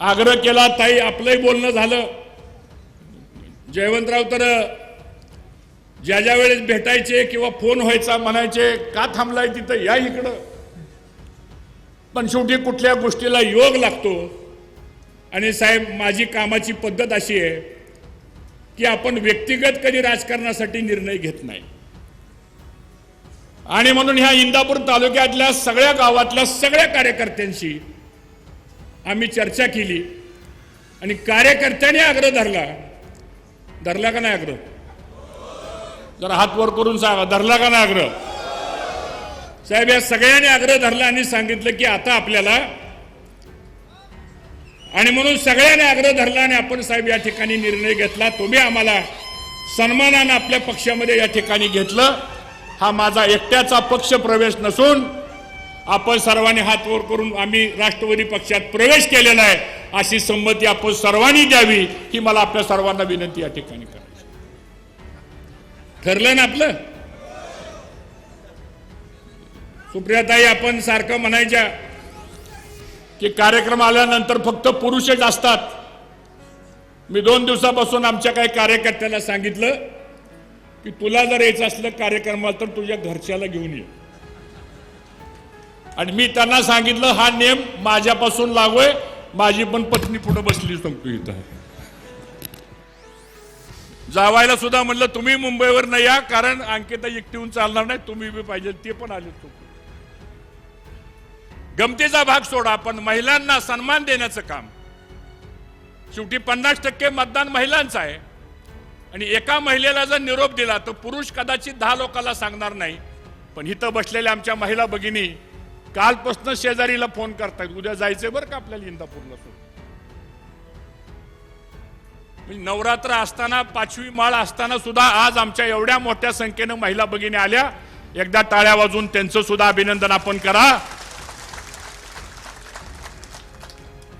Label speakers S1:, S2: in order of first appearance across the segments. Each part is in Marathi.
S1: आग्रह केला ताई आपलंही बोलणं झालं. जयवंतराव तर ज्या ज्या वेळेस भेटायचे किंवा फोन व्हायचा म्हणायचे का थांबलाय तिथं? या इकडं. पण शेवटी कुठल्या गोष्टीला योग लागतो. आणि साहेब माझी कामाची पद्धत अशी आहे की आपण व्यक्तिगत कधी राजकारणासाठी निर्णय घेत नाही. आणि म्हणून ह्या इंदापूर तालुक्यातल्या सगळ्या गावातल्या सगळ्या कार्यकर्त्यांशी आम्ही चर्चा केली. आणि कार्यकर्त्यांनी आग्रह धरला. धरला का नाही आग्रह? जरा हात वर करून सांगा धरला का नाही आग्रह? साहेब या सगळ्यांनी आग्रह धरला आणि सांगितलं की आता आपल्याला आणि म्हणून सगळ्यांनी आग्रह धरला आणि आपण साहेब या ठिकाणी निर्णय घेतला. तुम्ही आम्हाला सन्मानानं आपल्या पक्षामध्ये या ठिकाणी घेतलं. हा माझा एकट्याचा पक्ष प्रवेश नसून आपण सर्वांनी हात वर करून आम्ही राष्ट्रवादी पक्षात प्रवेश केलेला आहे अशी संमती आपण सर्वांनी द्यावी ही मला आपल्या सर्वांना विनंती या ठिकाणी करायची. ठरलं ना आपलं? सुप्रियाताई आपण सारखं म्हणायच्या की कार्यक्रम आल्यानंतर फक्त पुरुषच असतात. मी दोन दिवसापासून आमच्या काही कार्यकर्त्याला सांगितलं की तुला जर यायचं असलं कार्यक्रमाला तर तुझ्या घरच्याला घेऊन ये. आणि मी त्यांना सांगितलं हा नियम माझ्यापासून लागोय माझी पण पत्नी पुढे बसली सांगतो इथं. जावायला सुद्धा म्हणलं तुम्ही मुंबईवर नाही या कारण अंकिता एकटीहून चालणार नाही तुम्ही बी पाहिजे ते पण आले तो. गमतीचा भाग सोडा पण महिलांना सन्मान देण्याचं काम. शेवटी पन्नास टक्के मतदान महिलांचं आहे. आणि एका महिलेला जर निरोप दिला तर पुरुष कदाचित दहा लोकांना सांगणार नाही. पण इथं बसलेल्या आमच्या महिला भगिनी कालपासून शेजारीला फोन करतायत. उद्या जायचंय बरं का आपल्याला इंदापूरला सोडून? म्हणजे नवरात्र असताना पाचवी माळ असताना सुद्धा आज आमच्या एवढ्या मोठ्या संख्येनं महिला भगिनी आल्या. एकदा टाळ्या वाजून त्यांचं सुद्धा अभिनंदन आपण करा.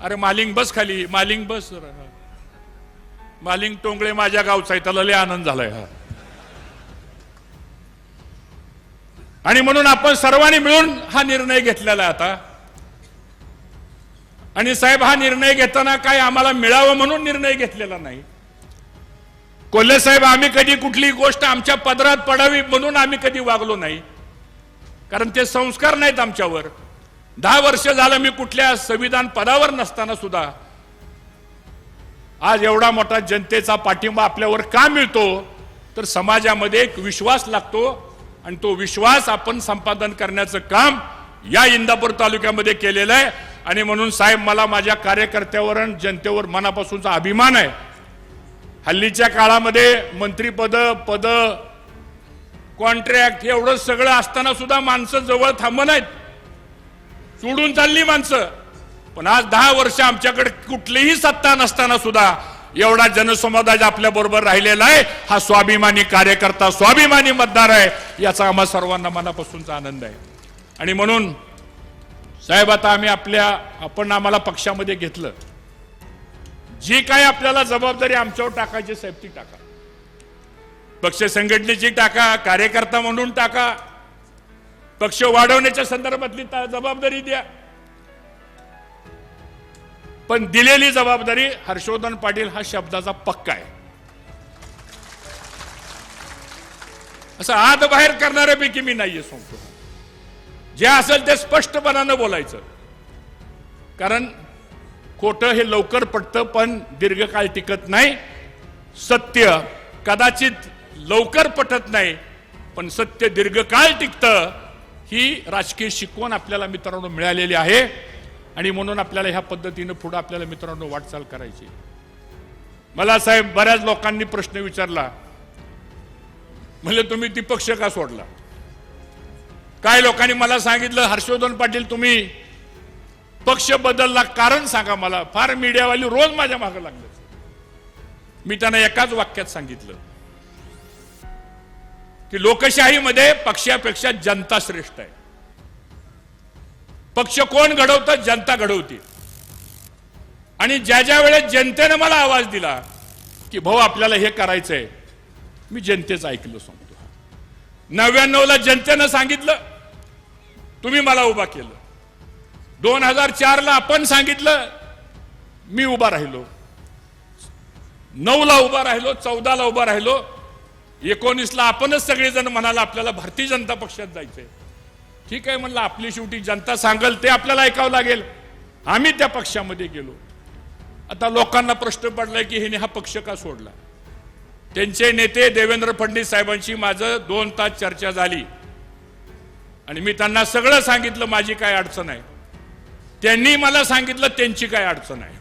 S1: अरे मालिंग बस खाली. मालिंग बस मालिंग टोंगळे माझ्या गावचा आहे. त्याला लय आनंद झालाय हा. आणि म्हणून आपण सर्वांनी मिळून हा निर्णय घेतलेला आता. आणि साहेब हा निर्णय घेताना काय आम्हाला मिळावं म्हणून निर्णय घेतलेला नाही. कोल्हे साहेब आम्ही कधी कुठली गोष्ट आमच्या पदरात पडावी म्हणून आम्ही कधी वागलो नाही. कारण ते संस्कार नाहीत आमच्यावर. दहा वर्ष झालं मी कुठल्या संविधान पदावर नसताना सुद्धा. आज एवढा मोठा जनतेचा पाठिंबा आपल्यावर का मिळतो? तर समाजामध्ये एक विश्वास लागतो. आणि तो विश्वास आपण संपादन करण्याचं काम या इंदापूर तालुक्यामध्ये केलेलं आहे. आणि म्हणून साहेब मला माझ्या कार्यकर्त्यावर आणि जनतेवर मनापासूनचा अभिमान आहे. हल्लीच्या काळामध्ये मंत्रीपद पद कॉन्ट्रॅक्ट एवढं सगळं असताना सुद्धा माणसं जवळ थांब नाहीत. सोडून चालली माणसं. पण आज दहा वर्ष आमच्याकडे कुठलीही सत्ता नसताना सुद्धा एवढा जनसमुदाय आपल्या बरोबर राहिलेला आहे हा स्वाभिमानी कार्यकर्ता स्वाभिमानी मतदार आहे याचा आम्हा सर्वांना मनापासूनचा आनंद आहे. आणि म्हणून साहेब आता आम्ही आपल्या आपण आम्हाला पक्षामध्ये घेतलं. जी काय आपल्याला जबाबदारी आमच्यावर टाकायची साहेब ती टाका. पक्ष संघटनेची टाका कार्यकर्ता म्हणून टाका. पक्ष वाढवण्याच्या संदर्भातली जबाबदारी द्या. पण दिलेली जबाबदारी हर्षवर्धन पाटील हा शब्दाचा पक्का आहे. असं आत बाहेर करणाऱ्यापैकी मी नाहीये सांगतो. जे असेल ते स्पष्टपणानं बोलायचं. कारण खोटं हे लवकर पटतं पण दीर्घकाळ टिकत नाही. सत्य कदाचित लवकर पटत नाही पण सत्य दीर्घकाळ टिकतं ही राजकीय शिकवण आपल्याला मित्रांनो मिळालेली आहे. आणि म्हणून आपल्याला ह्या पद्धतीनं पुढं आपल्याला मित्रांनो वाटचाल करायची. मला साहेब बऱ्याच लोकांनी प्रश्न विचारला. म्हणजे तुम्ही ती पक्ष का सोडला? काय लोकांनी मला सांगितलं हर्षवर्धन पाटील तुम्ही पक्ष बदलला कारण सांगा मला. फार मीडियावाली रोज माझ्या मागं लागलं. मी त्यांना एकाच वाक्यात सांगितलं की लोकशाहीमध्ये पक्षापेक्षा जनता श्रेष्ठ आहे. पक्ष कोण घडवतं? जनता घडवते. आणि ज्या ज्या वेळेस जनतेनं मला आवाज दिला की भाऊ आपल्याला हे करायचंय मी जनतेचं ऐकलं सांगतो. नव्याण्णवला जनतेनं सांगितलं तुम्ही मला उभा केलं. दोन हजार चारला आपण सांगितलं मी उभा राहिलो. नऊला उभा राहिलो चौदाला उभा राहिलो. एकोणीसला आपणच सगळेजण म्हणाला आपल्याला भारतीय जनता पक्षात जायचंय. ठीक आहे म्हणलं आपली शेवटी जनता सांगल ते आपल्याला ऐकावं लागेल. आम्ही त्या पक्षामध्ये गेलो. आता लोकांना प्रश्न पडलाय की हिने हा पक्ष का सोडला? त्यांचे नेते देवेंद्र फडणवीस साहेबांशी माझं दोन तास चर्चा झाली. आणि मी त्यांना सगळं सांगितलं माझी काय अडचण आहे. त्यांनी मला सांगितलं त्यांची काय अडचण आहे.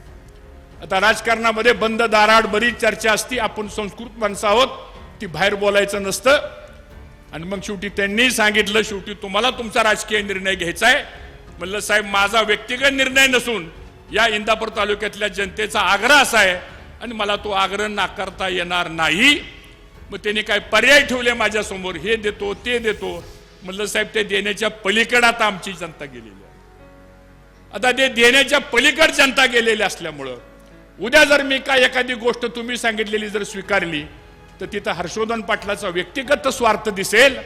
S1: आता राजकारणामध्ये बंद दाराड बरीच चर्चा असती आपण संस्कृत माणसं आहोत ती बाहेर बोलायचं नसतं. आणि मग शेवटी त्यांनी सांगितलं शेवटी तुम्हाला तुमचा राजकीय निर्णय घ्यायचा आहे. म्हणलं साहेब माझा व्यक्तिगत निर्णय नसून या इंदापूर तालुक्यातल्या जनतेचा आग्रह असा आहे आणि मला तो आग्रह नाकारता येणार नाही. मग त्यांनी काय पर्याय ठेवले माझ्यासमोर हे देतो ते देतो. म्हणलं साहेब ते देण्याच्या पलीकडे आता आमची जनता गेलेली आहे. आता ते देण्याच्या पलीकड जनता गेलेली असल्यामुळं उद्या जर मी काय एखादी गोष्ट तुम्ही सांगितलेली जर स्वीकारली तर तिथं हर्षवर्धन पाटलाचा व्यक्तिगत स्वार्थ दिसेल.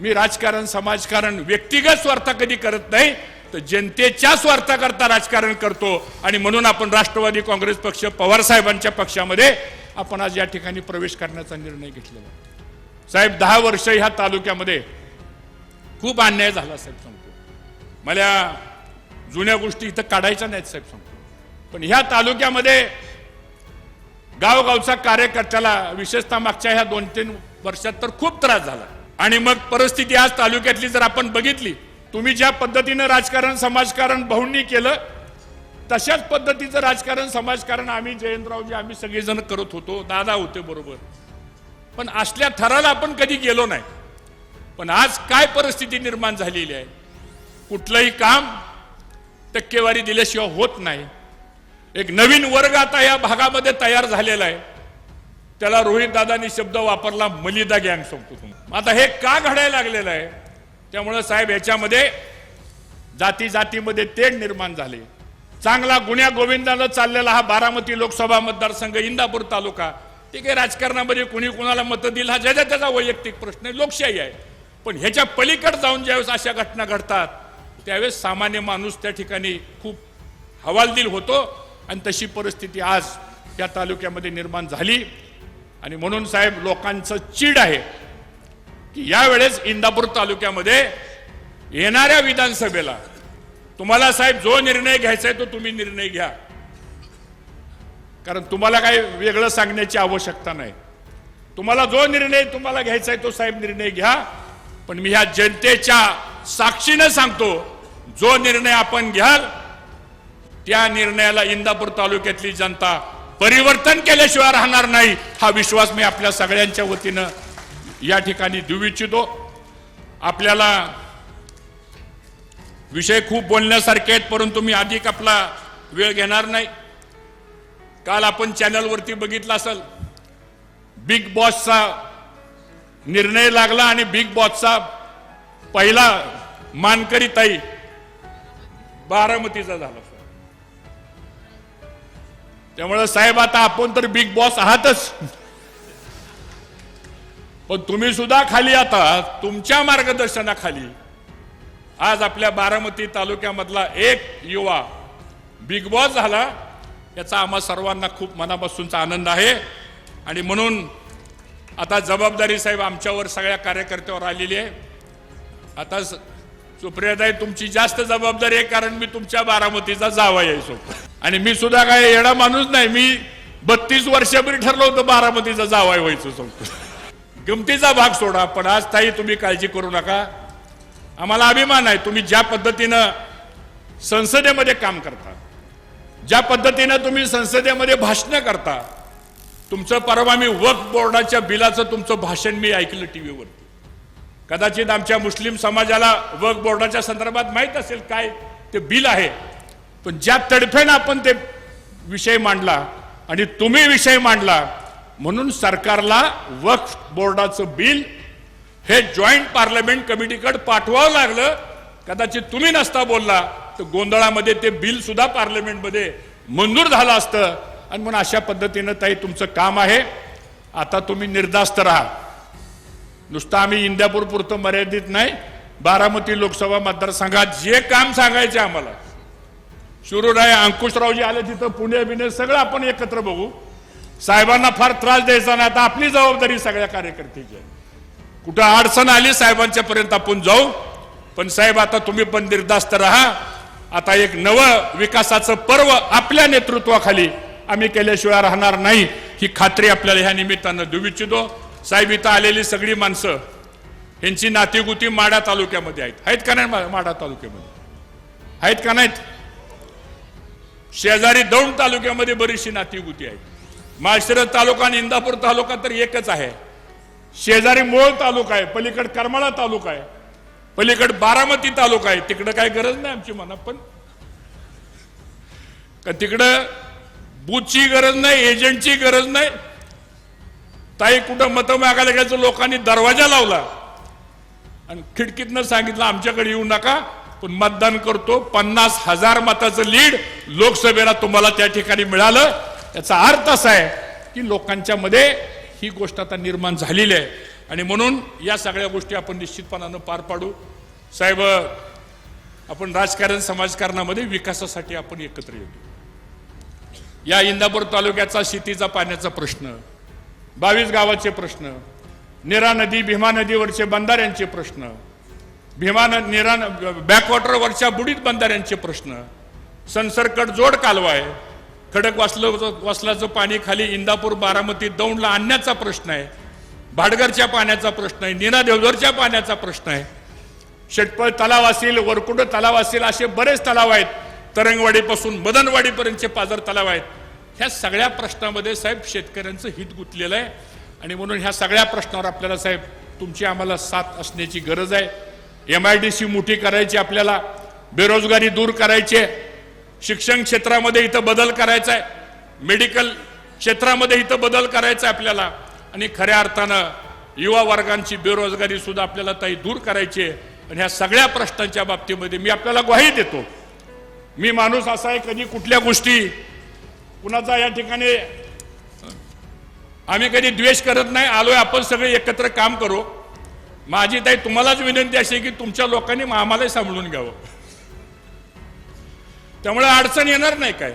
S1: मी राजकारण समाजकारण व्यक्तिगत स्वार्थ कधी करत नाही तर जनतेच्या स्वार्थाकरता राजकारण करतो. आणि म्हणून आपण राष्ट्रवादी काँग्रेस पक्ष पवार साहेबांच्या पक्षामध्ये आपण आज या ठिकाणी प्रवेश करण्याचा निर्णय घेतलेला साहेब दहा वर्ष ह्या तालुक्यामध्ये खूप अन्याय झाला साहेब सांगतो मला जुन्या गोष्टी इथं काढायच्या नाहीत साहेब सांगतो पण ह्या तालुक्यामध्ये गावगावचा कार्यकर्त्याला विशेषतः मागच्या ह्या दोन तीन वर्षात तर खूप त्रास झाला. आणि मग परिस्थिती आज तालुक्यातली जर आपण बघितली तुम्ही ज्या पद्धतीनं राजकारण समाजकारण भाऊंनी केलं तशाच पद्धतीचं राजकारण समाजकारण आम्ही जयंतरावजी आम्ही सगळेजण करत होतो दादा होते बरोबर. पण असल्या थराला आपण कधी गेलो नाही. पण आज काय परिस्थिती निर्माण झालेली आहे? कुठलंही काम टक्केवारी दिल्याशिवाय होत नाही. एक नवीन वर्ग आता या भागामध्ये तयार झालेला आहे. त्याला रोहित दादानी शब्द वापरला मलिदा गँग सांगतो आता हे का घडायला लागलेलं आहे? त्यामुळं साहेब याच्यामध्ये जाती जातीमध्ये तेढ निर्माण झाले. चांगला गुन्ह्या गोविंदानं चाललेला हा बारामती लोकसभा मतदारसंघ इंदापूर तालुका. ते काही राजकारणामध्ये कुणी कुणाला मतं दिल हा ज्याचा त्याचा वैयक्तिक प्रश्न आहे लोकशाही आहे. पण ह्याच्या पलीकडे जाऊन ज्यावेळेस अशा घटना घडतात त्यावेळेस सामान्य माणूस त्या ठिकाणी खूप हवालदिल होतो. आणि तशी परिस्थिती आज या तालुक्यामध्ये निर्माण झाली. आणि म्हणून साहेब लोकांचं चीड आहे की यावेळेस इंदापूर तालुक्यामध्ये येणाऱ्या विधानसभेला तुम्हाला साहेब जो निर्णय घ्यायचा आहे तो तुम्ही निर्णय घ्या. कारण तुम्हाला काही वेगळं सांगण्याची आवश्यकता नाही. तुम्हाला जो निर्णय तुम्हाला घ्यायचा आहे तो साहेब निर्णय घ्या. पण मी ह्या जनतेच्या साक्षीनं सांगतो जो निर्णय आपण घ्याल त्या निर्णयाला इंदापूर तालुक्यातली जनता परिवर्तन केल्याशिवाय राहणार नाही हा विश्वास मी आपल्या सगळ्यांच्या वतीनं या ठिकाणी देऊ इच्छितो. आपल्याला विषय खूप बोलण्यासारखे आहेत परंतु मी अधिक आपला वेळ घेणार नाही. काल आपण चॅनलवरती बघितलं असेल बिग बॉसचा निर्णय लागला आणि बिग बॉसचा पहिला मानकरी ताई बारामतीचा झाला. त्यामुळे साहेब आता आपण तर बिग बॉस आहातच. पण तुम्ही सुद्धा खाली आता तुमच्या मार्गदर्शनाखाली आज आपल्या बारामती तालुक्यामधला एक युवा बिग बॉस झाला याचा आम्हा सर्वांना खूप मनापासूनचा आनंद आहे. आणि म्हणून आता जबाबदारी साहेब आमच्यावर सगळ्या कार्यकर्त्यावर आलेली आहे. आता स- सुप्रियाताई तुमची जास्त जबाबदारी आहे कारण मी तुमच्या बारामतीचा जावा यायचो आणि मी सुद्धा काय येडा माणूस नाही. मी बत्तीस वर्षापूर्वी ठरलं होतं बारामतीचा जावाय व्हायचं सांगतो गमतीचा भाग सोडा पण आज ताई तुम्ही काळजी करू नका. आम्हाला अभिमान आहे तुम्ही ज्या पद्धतीनं संसदेमध्ये काम करता ज्या पद्धतीनं तुम्ही संसदेमध्ये भाषणं करता तुमचं परवा मी वक्फ बोर्डाच्या बिलाचं तुमचं भाषण मी ऐकलं टीव्हीवरती. कदाचित आमच्या मुस्लिम समाजाला वक्फ बोर्डाच्या संदर्भात माहीत असेल काय ते बिल आहे. पण ज्या तडफेनं आपण ते विषय मांडला आणि तुम्ही विषय मांडला म्हणून सरकारला वक्फ बोर्डाचं बिल हे जॉईंट पार्लमेंट कमिटीकडे पाठवावं लागलं. कदाचित तुम्ही नसता बोलला तर गोंधळामध्ये ते बिल सुद्धा पार्लमेंटमध्ये मंजूर झालं असतं. आणि म्हणून अशा पद्धतीनं ताई तुमचं काम आहे. आता तुम्ही निर्धास्त राहा. नुसतं आम्ही इंदापूर पुरतं मर्यादित नाही. बारामती लोकसभा मतदारसंघात जे काम सांगायचे आम्हाला शिवराय अंकुशरावजी आले तिथं पुणे बिणे सगळं आपण एकत्र बघू. साहेबांना फार त्रास द्यायचा नाही आता आपली जबाबदारी सगळ्या कार्यकर्त्याची आहे. कुठं अडचण आली साहेबांच्या पर्यंत आपण जाऊ. पण साहेब आता तुम्ही पण निर्धास्त राहा. आता एक नवं विकासाचं पर्व आपल्या नेतृत्वाखाली आम्ही केल्याशिवाय राहणार नाही. ही खात्री आपल्याला ह्या निमित्तानं देऊ इच्छितो. साहेब इथं आलेली सगळी माणसं यांची नातीगुती माडा तालुक्यामध्ये आहेत. आहेत का नाही मा- माडा तालुक्यामध्ये? आहेत का नाहीत? शेजारी दौंड तालुक्यामध्ये बरीचशी नातीगुती आहेत. माळशिरस तालुका आणि इंदापूर तालुका तर एकच आहे. शेजारी मोळ तालुका आहे पलीकड करमाळा तालुका आहे पलीकड बारामती तालुका आहे. तिकडं काय गरज नाही आमची म्हणा पण का तिकडं बूथची गरज नाही एजंटची गरज नाही. ताई कुठं मतं मागायला गेलं लोकांनी दरवाजा लावला. आणि खिडकीतनं सांगितलं आमच्याकडे येऊ नका. पण मतदान करतो. पन्नास हजार मताचं लीड लोकसभेला तुम्हाला त्या ठिकाणी मिळालं. याचा अर्थ असा आहे की लोकांच्या मध्ये ही गोष्ट आता निर्माण झालेली आहे. आणि म्हणून या सगळ्या गोष्टी आपण निश्चितपणानं पार पाडू. साहेब आपण राजकारण समाजकारणामध्ये विकासासाठी आपण एकत्र येतो या इंदापूर तालुक्याचा शेतीचा पाण्याचा प्रश्न बावीस गावाचे प्रश्न निरा नदी भीमा नदीवरचे बंधाऱ्यांचे प्रश्न भीमा निरान निरा बॅकवॉटरवरच्या बुडीत बंधाऱ्यांचे प्रश्न. संसरकट जोड कालवा आहे खडक वासल वासलाचं पाणी खाली इंदापूर बारामती दौंडला आणण्याचा प्रश्न आहे. भाडगरच्या पाण्याचा प्रश्न आहे. नीरा देवधरच्या पाण्याचा प्रश्न आहे. शेटपळ तलाव असेल वरकुंड तलाव असेल असे बरेच तलाव आहेत. तरंगवाडीपासून मदनवाडीपर्यंतचे पाझर तलाव आहेत. ह्या सगळ्या प्रश्नामध्ये साहेब शेतकऱ्यांचं हित गुंतलेलं आहे. आणि म्हणून ह्या सगळ्या प्रश्नावर आपल्याला साहेब तुमची आम्हाला साथ असण्याची गरज आहे. एम आय डी सी मोठी करायची आपल्याला बेरोजगारी दूर करायची आहे. शिक्षण क्षेत्रामध्ये इथं बदल करायचा आहे. मेडिकल क्षेत्रामध्ये इथं बदल करायचा आहे आपल्याला. आणि खऱ्या अर्थानं युवा वर्गांची बेरोजगारी सुद्धा आपल्याला ताई दूर करायची आहे. आणि ह्या सगळ्या प्रश्नांच्या बाबतीमध्ये मी आपल्याला ग्वाही देतो. मी माणूस असा आहे कधी कुठल्या गोष्टी कुणाचा या ठिकाणी आम्ही कधी द्वेष करत नाही. आलोय आपण सगळे एकत्र काम करू. माझी ताई तुम्हालाच विनंती अशी आहे की तुमच्या लोकांनी आम्हालाही सांभाळून घ्यावं. त्यामुळे अडचण येणार नाही काय.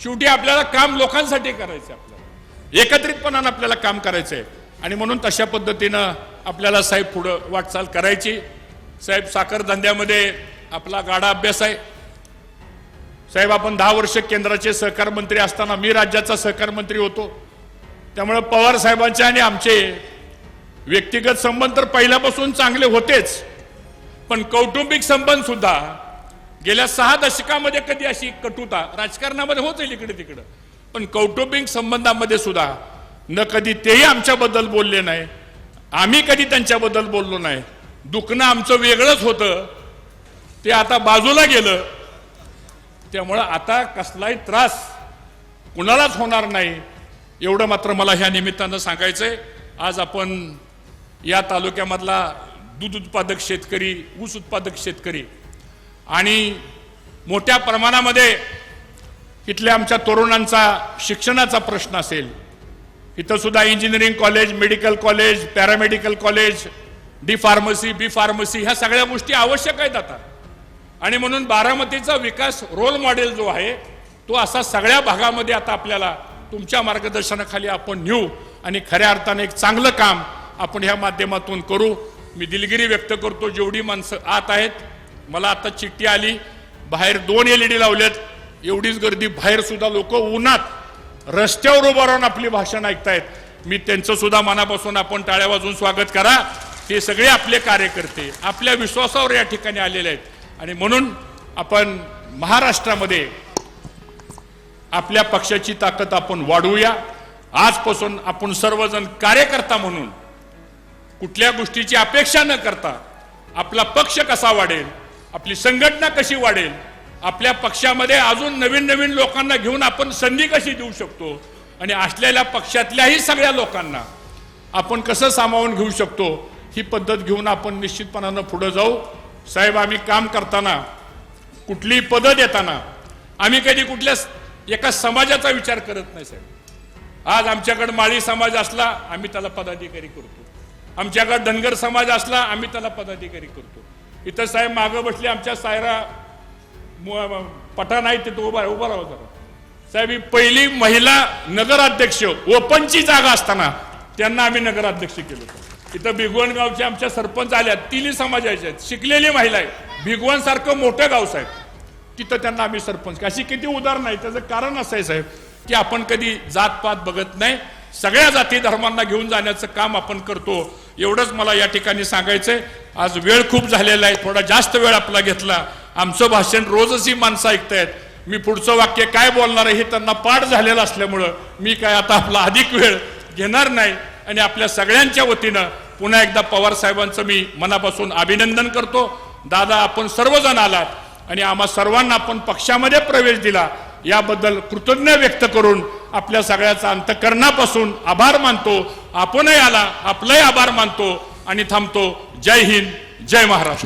S1: शेवटी आपल्याला काम लोकांसाठी करायचं आपल्याला. एकत्रितपणानं आपल्याला काम करायचं आहे आणि म्हणून तशा पद्धतीनं आपल्याला साहेब पुढं वाटचाल करायची. साहेब साखर धंद्यामध्ये आपला गाडा अभ्यास आहे. साहेब आपण दहा वर्ष केंद्राचे सहकार मंत्री असताना मी राज्याचा सहकार मंत्री होतो. त्यामुळे पवार साहेबांचे आणि आमचे व्यक्तिगत संबंध तर पहिल्यापासून चांगले होतेच पण कौटुंबिक संबंध सुद्धा गेल्या सहा दशकामध्ये कधी अशी कटुता राजकारणामध्ये होत जाईल इकडे तिकडं. पण कौटुंबिक संबंधामध्ये सुद्धा न कधी तेही आमच्याबद्दल बोलले नाही आम्ही कधी त्यांच्याबद्दल बोललो नाही. दुखणं आमचं वेगळंच होतं. ते आता बाजूला गेलं. त्यामुळं आता कसलाही त्रास कुणालाच होणार नाही एवढं मात्र मला ह्या निमित्तानं सांगायचंय. आज आपण या तालुक्यामधला दूध उत्पादक शेतकरी ऊस उत्पादक शेतकरी आणि मोठ्या प्रमाणामध्ये इथल्या आमच्या तरुणांचा शिक्षणाचा प्रश्न असेल. इथंसुद्धा engineering college medical college paramedical college D pharmacy B pharmacy ह्या सगळ्या गोष्टी आवश्यक आहेत आता. आणि म्हणून बारामतीचा विकास रोल मॉडेल जो आहे तो असा सगळ्या भागामध्ये आता आपल्याला तुमच्या मार्गदर्शनाखाली आपण नेऊ आणि खऱ्या अर्थाने एक चांगलं काम आपण ह्या माध्यमातून करू. मी दिलगिरी व्यक्त करतो जेवढी माणसं आत आहेत मला आता चिठ्ठी आली. बाहेर दोन एल ई डी लावल्यात एवढीच गर्दी बाहेर सुद्धा लोक उन्हात रस्त्यावर उभं राहून आपली भाषण ऐकतायत. मी त्यांचं सुद्धा मनापासून आपण टाळ्या वाजवून स्वागत करा. हे सगळे आपले कार्यकर्ते आपल्या विश्वासावर या ठिकाणी आलेले आहेत. आणि म्हणून आपण महाराष्ट्रामध्ये आपल्या पक्षाची ताकद आपण वाढवूया. आजपासून आपण सर्वजण कार्यकर्ता म्हणून कुठल्या गोष्टीची अपेक्षा न करता आपला पक्ष कसा वाढेल आपली संघटना कशी वाढेल आपल्या पक्षामध्ये अजून नवीन नवीन लोकांना घेऊन आपण संधी कशी देऊ शकतो आणि असलेल्या पक्षातल्याही सगळ्या लोकांना आपण कसं सामावून घेऊ शकतो ही पद्धत घेऊन आपण निश्चितपणानं पुढं जाऊ. साहेब आम्ही काम करताना कुठलीही पदं देताना आम्ही कधी कुठल्या एका समाजाचा विचार करत नाही साहेब. आज आमच्याकडे माळी समाज असला आम्ही त्याला पदाधिकारी करतो. आमच्याकडे धनगर समाज असला आम्ही त्याला पदाधिकारी करतो. इथं साहेब मागं बसले आमच्या सायरा मु- आहे तिथं उभा उभा राहा जरा. साहेब ही पहिली महिला नगराध्यक्ष ओपनची जागा असताना त्यांना आम्ही नगराध्यक्ष केलं. होतं इथं भिगवण गावचे आमच्या सरपंच आल्या तिन्ही समाजाच्या आहेत. शिकलेली महिला आहे. भिगवण सारखं मोठं गाव साहेब. तिथं त्यांना आम्ही सरपंच अशी किती उदाहरणं आहेत त्याचं कारण असं आहे साहेब की आपण कधी जातपात बघत नाही. सगळ्या जाती धर्मांना घेऊन जाण्याचं काम आपण करतो. एवढंच मला या ठिकाणी सांगायचंय. आज वेळ खूप झालेला आहे थोडा जास्त वेळ आपला घेतला. आमचं भाषण रोजच ही माणसं ऐकतायत. मी पुढचं वाक्य काय बोलणार आहे हे त्यांना पाठ झालेलं असल्यामुळं मी काय आता आपला अधिक वेळ घेणार नाही. आणि आपल्या सगळ्यांच्या वतीनं पुन्हा एकदा पवार साहेबांचं मी मनापासून अभिनंदन करतो. दादा आपण सर्वजण आलात आणि आम्हा सर्वांना आपण पक्षामध्ये प्रवेश दिला. याबद्दल कृतज्ञ व्यक्त करून आपल्या सगळ्याचा अंतकरणापासून आभार मानतो. आपणही आला आपलंही आभार मानतो आणि थांबतो. जय हिंद जय महाराष्ट्र.